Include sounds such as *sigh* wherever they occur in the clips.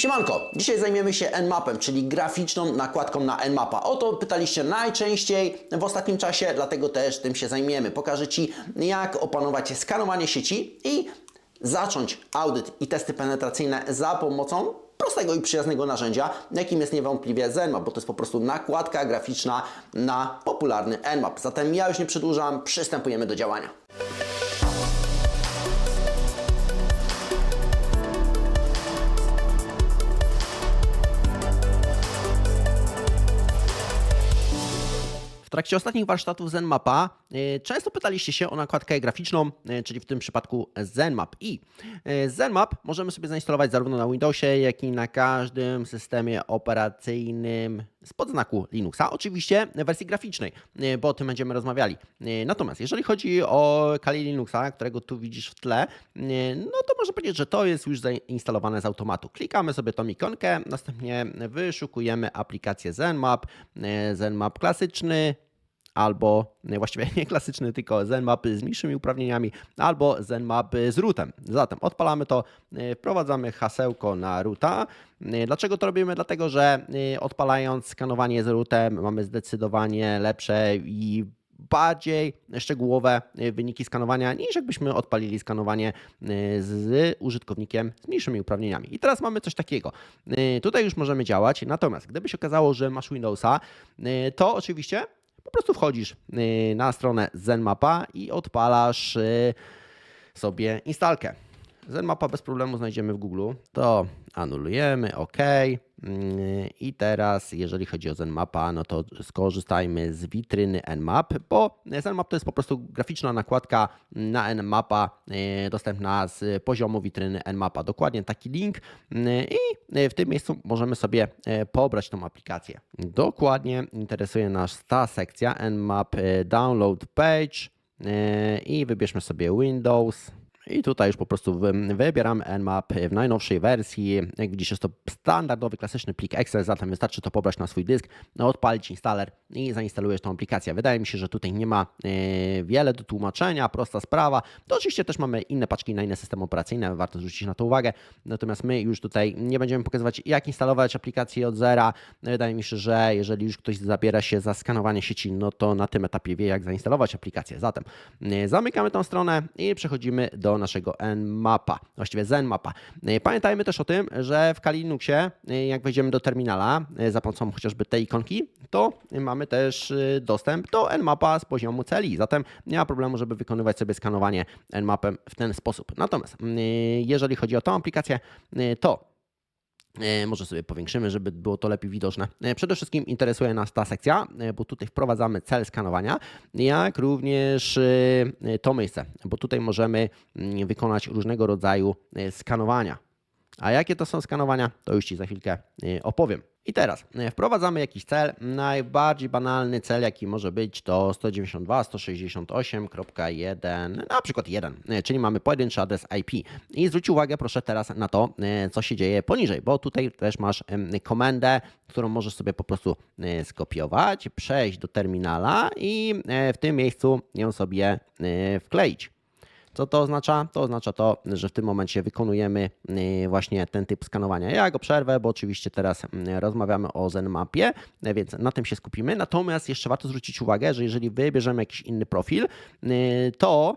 Siemanko, dzisiaj zajmiemy się Nmapem, czyli graficzną nakładką na Nmapa. O to pytaliście najczęściej w ostatnim czasie, dlatego też tym się zajmiemy. Pokażę Ci, jak opanować skanowanie sieci i zacząć audyt i testy penetracyjne za pomocą prostego i przyjaznego narzędzia, jakim jest niewątpliwie Zenmap, bo to jest po prostu nakładka graficzna na popularny Nmap. Zatem ja już nie przedłużam, przystępujemy do działania. W trakcie ostatnich warsztatów ZenMapa y, często pytaliście się o nakładkę graficzną, y, czyli w tym przypadku ZenMap. I y, ZenMap możemy sobie zainstalować zarówno na Windowsie, jak i na każdym systemie operacyjnym spod znaku Linuxa. Oczywiście w wersji graficznej, bo o tym będziemy rozmawiali. Natomiast jeżeli chodzi o Kali Linuxa, którego tu widzisz w tle, no to można powiedzieć, że to jest już zainstalowane z automatu. Klikamy sobie tą ikonkę, następnie wyszukujemy aplikację ZenMap, ZenMap klasyczny, albo nie, właściwie *laughs* nie klasyczny, tylko ZenMap z mniejszymi uprawnieniami, albo ZenMap z rootem. Zatem odpalamy to, y, wprowadzamy hasełko na roota. Y, Dlaczego to robimy? Dlatego, że y, odpalając skanowanie z rootem mamy zdecydowanie lepsze i bardziej szczegółowe wyniki skanowania niż jakbyśmy odpalili skanowanie z użytkownikiem z mniejszymi uprawnieniami. I teraz mamy coś takiego. Tutaj już możemy działać, natomiast gdyby się okazało, że masz Windowsa, to oczywiście po prostu wchodzisz y, na stronę ZenMapa i odpalasz y, sobie instalkę. ZenMapa bez problemu znajdziemy w Google. To anulujemy, OK. Yy, I teraz, jeżeli chodzi o ZenMapa, no to skorzystajmy z witryny Nmap, bo ZenMap to jest po prostu graficzna nakładka na Nmapa yy, dostępna z poziomu witryny Nmapa. Dokładnie taki link yy, i w tym miejscu możemy sobie yy, pobrać tą aplikację. Dokładnie interesuje nas ta sekcja Nmap Download Page i wybierzmy sobie Windows. I tutaj już po prostu wy- wybieramy Nmap w najnowszej wersji. Jak widzisz, jest to standardowy, klasyczny plik Excel, zatem wystarczy to pobrać na swój dysk, no, odpalić installer i zainstalujesz tą aplikację. Wydaje mi się, że tutaj nie ma e, wiele do tłumaczenia, prosta sprawa. To oczywiście też mamy inne paczki na inne systemy operacyjne, warto zwrócić na to uwagę. Natomiast my już tutaj nie będziemy pokazywać, jak instalować aplikację od zera. Wydaje mi się, że jeżeli już ktoś zabiera się za skanowanie sieci, no to na tym etapie wie, jak zainstalować aplikację. Zatem e, zamykamy tą stronę i przechodzimy do naszego Nmapa, właściwie ZenMapa. E, Pamiętajmy też o tym, że w Kali Linuxie, e, jak wejdziemy do terminala e, za pomocą chociażby tej ikonki, to mamy też dostęp do Nmapa z poziomu CLI. Zatem nie ma problemu, żeby wykonywać sobie skanowanie Nmapem w ten sposób. Natomiast jeżeli chodzi o tą aplikację, to Może sobie powiększymy, żeby było to lepiej widoczne. E, Przede wszystkim interesuje nas ta sekcja, e, bo tutaj wprowadzamy cel skanowania, jak również e, to miejsce, bo tutaj możemy mm, wykonać różnego rodzaju e, skanowania. A jakie to są skanowania, to już Ci za chwilkę e, opowiem. I teraz e, wprowadzamy jakiś cel. Najbardziej banalny cel, jaki może być, to 192, 168.1, na przykład 1, e, czyli mamy pojedynczy adres IP. I zwróć uwagę proszę teraz na to, e, co się dzieje poniżej, bo tutaj też masz komendę, którą możesz sobie po prostu skopiować, przejść do terminala i w tym miejscu ją sobie wkleić. Co to oznacza? To oznacza to, że w tym momencie wykonujemy y, właśnie ten typ skanowania. Ja go przerwę, bo oczywiście teraz y, rozmawiamy o ZenMapie, y, więc na tym się skupimy. Natomiast jeszcze warto zwrócić uwagę, że jeżeli wybierzemy jakiś inny profil, to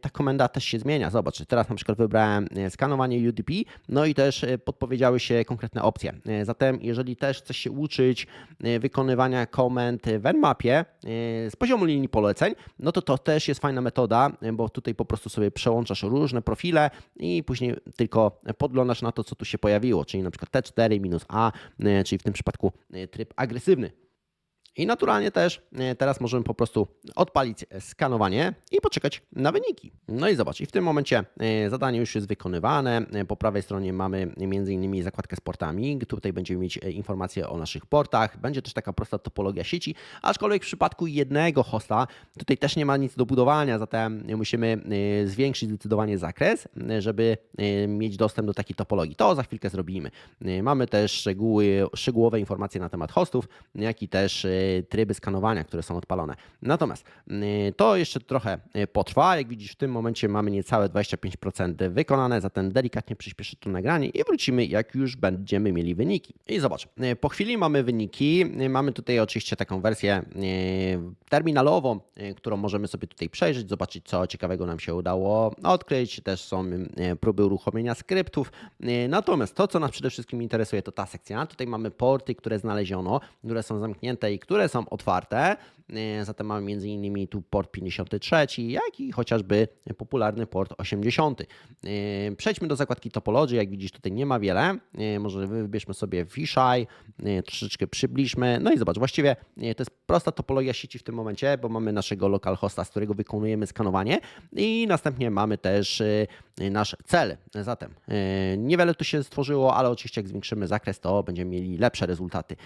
ta komenda też się zmienia. Zobacz, teraz na przykład wybrałem y, skanowanie UDP, no i też y, podpowiedziały się konkretne opcje. Y, Zatem, jeżeli też chcesz się uczyć y, wykonywania komend w Nmapie y, z poziomu linii poleceń, no to to też jest fajna metoda, y, bo tutaj po prostu sobie przełączasz różne profile i później tylko podglądasz na to, co tu się pojawiło, czyli na przykład T4 minus A, y, czyli w tym przypadku y, tryb agresywny. I naturalnie też e, teraz możemy po prostu odpalić skanowanie i poczekać na wyniki. No i zobacz, i w tym momencie e, zadanie już jest wykonywane. E, Po prawej stronie mamy m.in. zakładkę z portami. Tutaj będziemy mieć informacje o naszych portach. Będzie też taka prosta topologia sieci, aczkolwiek w przypadku jednego hosta tutaj też nie ma nic do budowania, zatem musimy zwiększyć zdecydowanie zakres, żeby mieć dostęp do takiej topologii. To za chwilkę zrobimy. Mamy też szczegóły, szczegółowe informacje na temat hostów, jak i też tryby skanowania, które są odpalone. Natomiast y, to jeszcze trochę y, potrwa. Jak widzisz, w tym momencie mamy niecałe 25% wykonane, zatem delikatnie przyspieszę to nagranie i wrócimy, jak już będziemy mieli wyniki. I zobacz, y, po chwili mamy wyniki. Mamy tutaj oczywiście taką wersję terminalową, którą możemy sobie tutaj przejrzeć, zobaczyć, co ciekawego nam się udało odkryć. Też są próby uruchomienia skryptów. Natomiast to, co nas przede wszystkim interesuje, to ta sekcja. Tutaj mamy porty, które znaleziono, które są zamknięte i które są otwarte. Y, Zatem mamy innymi tu port 53, jak i chociażby popularny port 80. Y, Przejdźmy do zakładki topologii. Jak widzisz, tutaj nie ma wiele. Y, Może wybierzmy sobie Fisheye, troszeczkę przybliżmy. No i zobacz, właściwie to jest prosta topologia sieci w tym momencie, bo mamy naszego localhosta, z którego wykonujemy skanowanie i następnie mamy też nasz cel. Zatem niewiele tu się stworzyło, ale oczywiście jak zwiększymy zakres, to będziemy mieli lepsze rezultaty.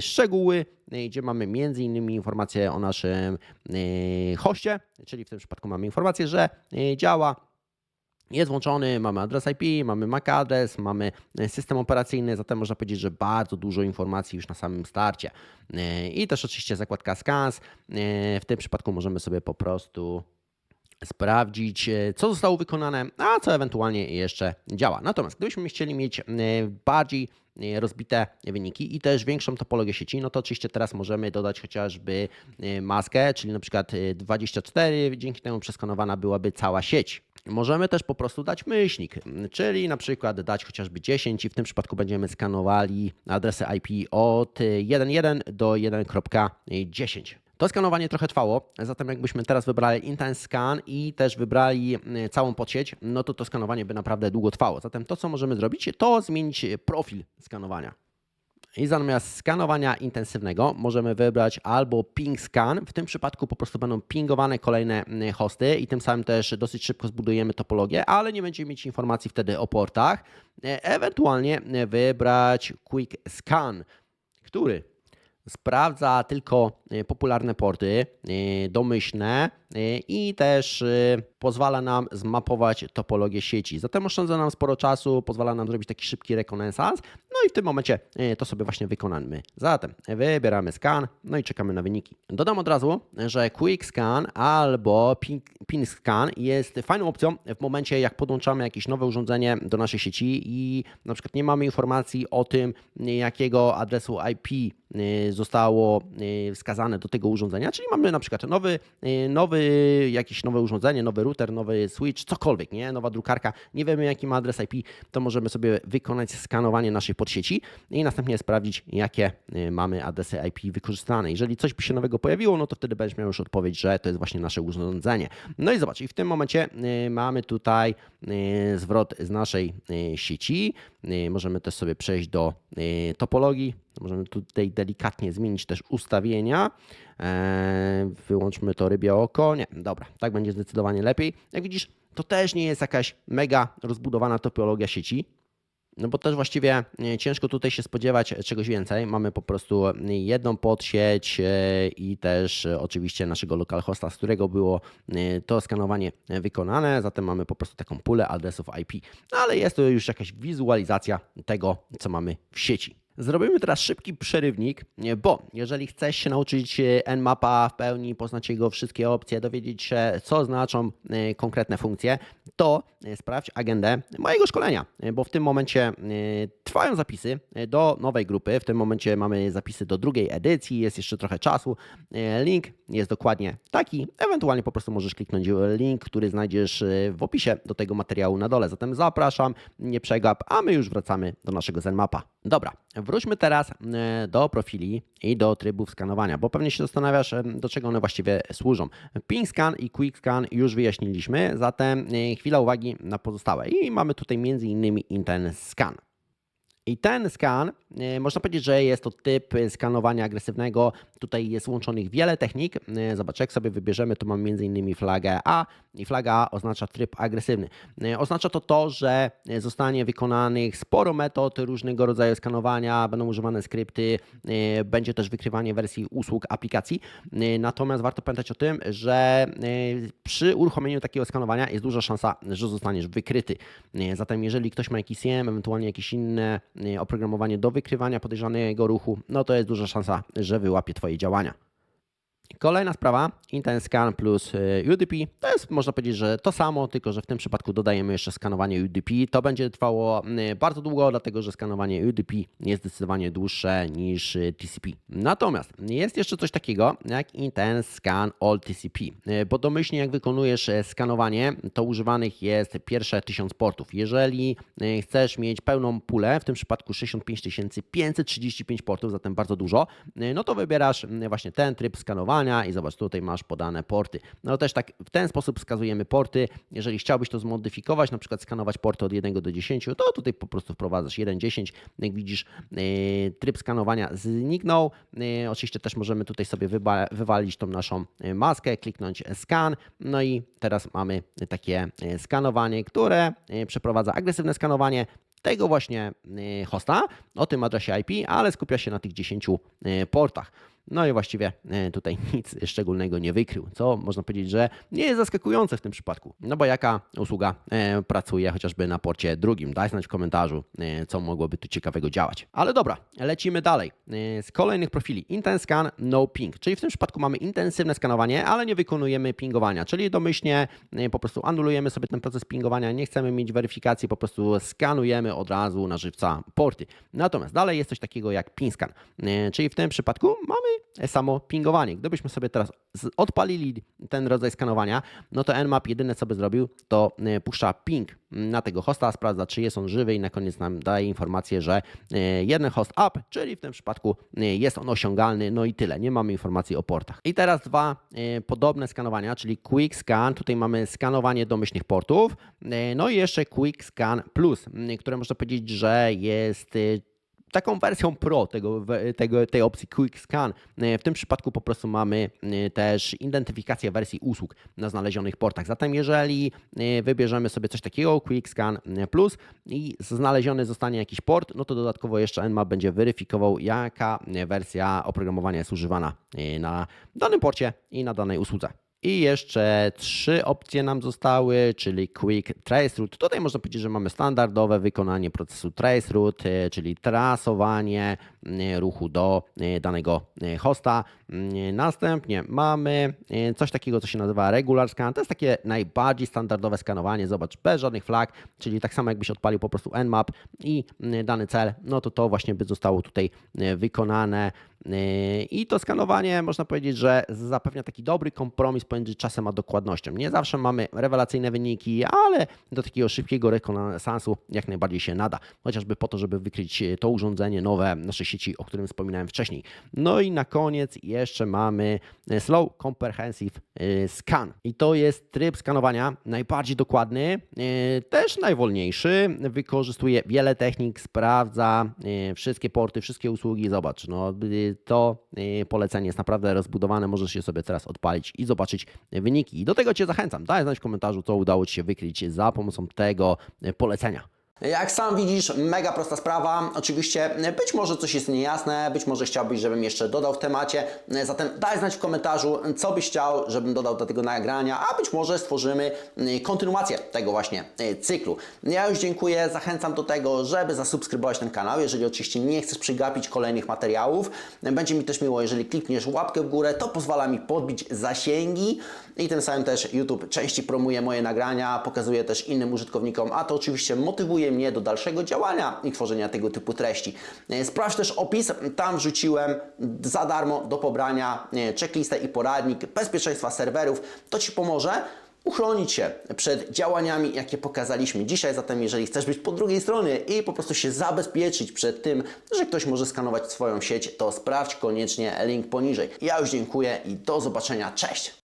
Szczegóły, gdzie mamy między innymi informacje o naszym y, hoście, czyli w tym przypadku mamy informację, że y, działa jest włączony, mamy adres IP, mamy MAC adres, mamy e, system operacyjny, zatem można powiedzieć, że bardzo dużo informacji już na samym starcie. I też oczywiście zakładka scans. W tym przypadku możemy sobie po prostu sprawdzić, e, co zostało wykonane, a co ewentualnie jeszcze działa. Natomiast gdybyśmy chcieli mieć e, bardziej e, rozbite wyniki i też większą topologię sieci, no to oczywiście teraz możemy dodać chociażby maskę, czyli na przykład e, 24, dzięki temu przeskanowana byłaby cała sieć. Możemy też po prostu dać myślnik, czyli na przykład dać chociażby 10 i w tym przypadku będziemy skanowali adresy IP od 1.1 do 1.10. To skanowanie trochę trwało, zatem jakbyśmy teraz wybrali Intense Scan i też wybrali y, całą podsieć, no to to skanowanie by naprawdę długo trwało. Zatem to, co możemy zrobić, to zmienić profil skanowania. I zamiast skanowania intensywnego możemy wybrać albo ping scan. W tym przypadku po prostu będą pingowane kolejne hosty i tym samym też dosyć szybko zbudujemy topologię, ale nie będziemy mieć informacji wtedy o portach. E, Ewentualnie y, wybrać quick scan, który sprawdza tylko y, popularne porty, y, domyślne y, i też pozwala nam zmapować topologię sieci. Zatem oszczędza nam sporo czasu, pozwala nam zrobić taki szybki rekonesans, no i w tym momencie to sobie właśnie wykonamy. Zatem wybieramy scan, no i czekamy na wyniki. Dodam od razu, że Quick Scan albo Ping, ping Scan jest fajną opcją w momencie, jak podłączamy jakieś nowe urządzenie do naszej sieci i na przykład nie mamy informacji o tym, jakiego adresu IP zostało y, wskazane do tego urządzenia, czyli mamy na przykład nowy, y, nowy jakieś nowe urządzenie, nowy router, nowy switch, cokolwiek, nie? Nowa drukarka, nie wiemy jaki ma adres IP, to możemy sobie wykonać skanowanie naszej podsieci i następnie sprawdzić, jakie y, mamy adresy IP wykorzystane. Jeżeli coś by się nowego pojawiło, no to wtedy będziesz miał już odpowiedź, że to jest właśnie nasze urządzenie. No i zobacz, i w tym momencie y, mamy tutaj y, zwrot z naszej y, sieci. Y, Możemy też sobie przejść do y, topologii. Możemy tutaj delikatnie zmienić też ustawienia. Eee, Wyłączmy to rybie oko. Nie, dobra, tak będzie zdecydowanie lepiej. Jak widzisz, to też nie jest jakaś mega rozbudowana topologia sieci. No bo też właściwie e, ciężko tutaj się spodziewać czegoś więcej. Mamy po prostu jedną podsieć e, i też e, oczywiście naszego localhosta, z którego było e, to skanowanie wykonane. Zatem mamy po prostu taką pulę adresów IP. No ale jest to już jakaś wizualizacja tego, co mamy w sieci. Zrobimy teraz szybki przerywnik, bo jeżeli chcesz się nauczyć e, Nmapa w pełni, poznać jego wszystkie opcje, dowiedzieć się, co znaczą e, konkretne funkcje, to e, sprawdź agendę mojego szkolenia, bo w tym momencie trwają zapisy do nowej grupy. W tym momencie mamy zapisy do drugiej edycji, jest jeszcze trochę czasu. Link jest dokładnie taki. Ewentualnie po prostu możesz kliknąć link, który znajdziesz w opisie do tego materiału na dole. Zatem zapraszam, nie przegap, a my już wracamy do naszego Zenmapa. Dobra, wróćmy teraz e, do profili i do trybów skanowania, bo pewnie się zastanawiasz, e, do czego one właściwie służą. Ping scan i quick scan już wyjaśniliśmy, zatem e, chwila uwagi na pozostałe. I mamy tutaj między innymi scan. I ten skan, e, można powiedzieć, że jest to typ skanowania agresywnego. Tutaj jest łączonych wiele technik. E, Zobacz, jak sobie wybierzemy, to mamy m.in. flagę A i flaga A oznacza tryb agresywny. E, Oznacza to to, że zostanie wykonanych sporo metod różnego rodzaju skanowania, będą używane skrypty, będzie też wykrywanie wersji usług aplikacji. Natomiast warto pamiętać o tym, że przy uruchomieniu takiego skanowania jest duża szansa, że zostaniesz wykryty. Zatem jeżeli ktoś ma jakiś CM, ewentualnie jakieś inne oprogramowanie do wykrywania podejrzanego ruchu, no to jest duża szansa, że wyłapie Twoje działania. Kolejna sprawa, Intense Scan plus y, UDP, to jest można powiedzieć, że to samo, tylko że w tym przypadku dodajemy jeszcze skanowanie UDP. To będzie trwało bardzo długo, dlatego że skanowanie UDP jest zdecydowanie dłuższe niż y, TCP. Natomiast jest jeszcze coś takiego jak Intense Scan All TCP, y, bo domyślnie jak wykonujesz e, skanowanie, to używanych jest pierwsze 1000 portów. Jeżeli chcesz mieć pełną pulę, w tym przypadku 65 535 portów, zatem bardzo dużo, no to wybierasz właśnie ten tryb skanowania i zobacz, tutaj masz podane porty. No też tak w ten sposób wskazujemy porty. Jeżeli chciałbyś to zmodyfikować, na przykład skanować porty od 1 do 10, to tutaj po prostu wprowadzasz 1, 10. Jak widzisz, y, tryb skanowania zniknął. Y, Oczywiście też możemy tutaj sobie wywalić tą naszą y, maskę, kliknąć scan. No i teraz mamy takie skanowanie, które przeprowadza agresywne skanowanie tego właśnie hosta o tym adresie IP, ale skupia się na tych 10 y, portach. No i właściwie y, tutaj *laughs* nic szczególnego nie wykrył, co można powiedzieć, że nie jest zaskakujące w tym przypadku. No bo jaka usługa y, pracuje chociażby na porcie drugim? Daj znać w komentarzu, y, co mogłoby tu ciekawego działać. Ale dobra, lecimy dalej. Z kolejnych profili Intense Scan, No Ping, czyli w tym przypadku mamy intensywne skanowanie, ale nie wykonujemy pingowania, czyli domyślnie po prostu anulujemy sobie ten proces pingowania, nie chcemy mieć weryfikacji, po prostu skanujemy od razu na żywca porty. Natomiast dalej jest coś takiego jak ping scan, y, czyli w tym przypadku mamy samo pingowanie. Gdybyśmy sobie teraz odpalili ten rodzaj skanowania, no to Nmap jedyne co by zrobił, to y, puszcza ping na tego hosta, sprawdza czy jest on żywy i na koniec nam daje informację, że y, jeden host up, czyli w tym przypadku jest on osiągalny, no i tyle. Nie mamy informacji o portach. I teraz dwa podobne skanowania, czyli Quick Scan. Tutaj mamy skanowanie domyślnych portów, no i jeszcze Quick Scan Plus, które można powiedzieć, że jest taką wersją pro tego, tego, tej opcji Quick Scan. E, W tym przypadku po prostu mamy e, też identyfikację wersji usług na znalezionych portach. Zatem jeżeli e, wybierzemy sobie coś takiego, Quick Scan Plus i znaleziony zostanie jakiś port, no to dodatkowo jeszcze Nmap będzie weryfikował, jaka wersja oprogramowania jest używana na danym porcie i na danej usłudze. I jeszcze trzy opcje nam zostały, czyli Quick Traceroute. Tutaj można powiedzieć, że mamy standardowe wykonanie procesu Traceroute, e, czyli trasowanie ruchu do e, danego e, hosta. Następnie mamy e, coś takiego, co się nazywa Regular Scan. To jest takie najbardziej standardowe skanowanie. Zobacz, bez żadnych flag, czyli tak samo jakbyś odpalił po prostu Nmap i dany cel, no to to właśnie by zostało tutaj e, wykonane. E, I to skanowanie można powiedzieć, że zapewnia taki dobry kompromis pomiędzy czasem a dokładnością. Nie zawsze mamy rewelacyjne wyniki, ale do takiego szybkiego rekonesansu jak najbardziej się nada. Chociażby po to, żeby wykryć e, to urządzenie nowe naszej sieci, o którym wspominałem wcześniej. No i na koniec jeszcze mamy e, Slow Comprehensive e, Scan. I to jest tryb skanowania najbardziej dokładny, e, też najwolniejszy. Wykorzystuje wiele technik, sprawdza wszystkie porty, wszystkie usługi. Zobacz, no to polecenie jest naprawdę rozbudowane. Możesz je sobie teraz odpalić i zobaczyć wyniki. I do tego Cię zachęcam. Daj znać w komentarzu, co udało Ci się wykryć za pomocą tego polecenia. Jak sam widzisz, mega prosta sprawa. Oczywiście być może coś jest niejasne, być może chciałbyś, żebym jeszcze dodał w temacie. Zatem daj znać w komentarzu, co byś chciał, żebym dodał do tego nagrania, a być może stworzymy y, kontynuację tego właśnie y, cyklu. Ja już dziękuję, zachęcam do tego, żeby zasubskrybować ten kanał, jeżeli oczywiście nie chcesz przegapić kolejnych materiałów. Będzie mi też miło, jeżeli klikniesz łapkę w górę, to pozwala mi podbić zasięgi i tym samym też YouTube częściej promuje moje nagrania, pokazuje też innym użytkownikom, a to oczywiście motywuje mnie do dalszego działania i tworzenia tego typu treści. E, Sprawdź też opis, tam wrzuciłem za darmo do pobrania e, checklistę i poradnik bezpieczeństwa serwerów. To Ci pomoże uchronić się przed działaniami, jakie pokazaliśmy dzisiaj. Zatem, jeżeli chcesz być po drugiej stronie i po prostu się zabezpieczyć przed tym, że ktoś może skanować Twoją sieć, to sprawdź koniecznie link poniżej. Ja już dziękuję i do zobaczenia. Cześć!